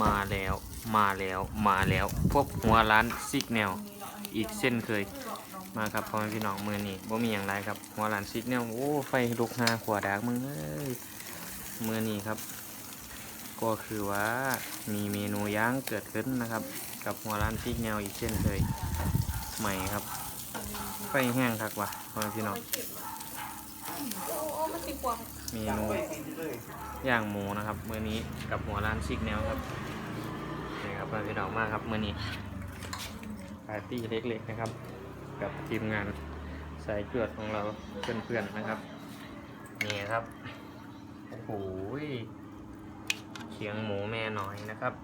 มาแล้วมาแล้วมาแล้วพบหัวร้านซิกแนวอีกเส้นเคยมาครับพ่อแม่พี่น้องมือนี้บ่มีอย่างไรครับหัวร้านซิกแนวโอ้ไฟลุกหาขวดากมึงเอ้ยมือนี้ครับ ก็คือว่ามีเมนูย่างเกิดขึ้นนะครับ กับหัวร้านซิกแนวอีกเช่นเคยใหม่ครับ ไฟแห้งคักว่ะพ่อแม่พี่น้อง โอ้โอ้มันติดกว่า เมนูย่างหมูนะครับมื้อนี้กับหัวร้านซิกแนวครับนี่ครับมาพี่น้องมากครับมื้อนี้ปาร์ตี้เล็กๆนะครับ กับทีมงานสายจวดของเราเพื่อนๆนะครับนี่ครับโอ้โหเคียงหมูแม่น้อยนะครับ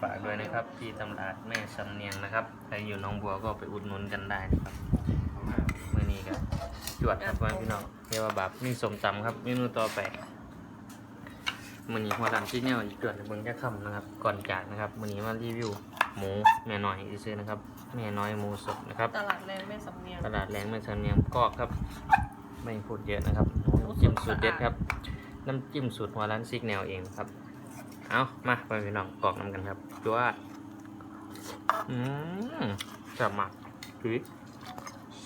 ฝากด้วยนะครับที่ตำลาดแม่สำเนียงนะครับใครอยู่น้องบัวก็ไปอุดหนุนกันได้นะครับ วดครับพ่อแม่พี่น้องเรียกว่าแบบมีสมตำครับเมนูต่อไปมันนี้หัวดำที่เนี่ยอีกจวดเบิ่งแค่คำนะครับ ก่อนจากนะครับมันนี้มารีวิวหมูแม่น้อยอีซื้อนะครับแม่น้อยหมูสดนะครับ ตลาดแรงไม่สำเนียงตลาดแรงแม่ชันเนียมกอกครับ ไม่พูดเยอะนะครับน้ำจิ้มสูตรเด็ดครับน้ำจิ้มสูตรหัวร้านซิกแนวเองครับเอามาไปพี่น้องกรอกน้ำกันครับจวดอืมจับมาคือ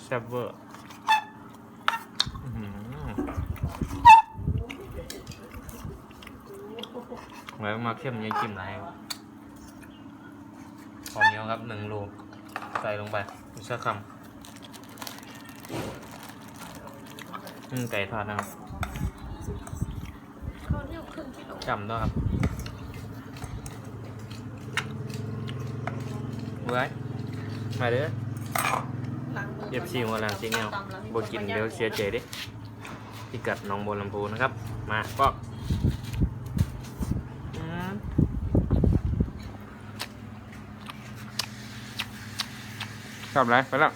แซ่บเวอร์ อื้อหือ ไว้มาเข้มยังจิ้มไรขอเหนียวครับหนึ่งโลใส่ลงไปอีกสักคำอืมไก่ทอดนะครับเขาเนี่ยครึ่งกิโลจำด้วยครับไว้มาเด้อล้างมือเย็บซีมาแล้วซิงเงาบกินเดี๋ยวเสียใจเดิพิกัดหน้องบัวลำพูนะครับ มาปอ กอืมชอบไรไปแล้ว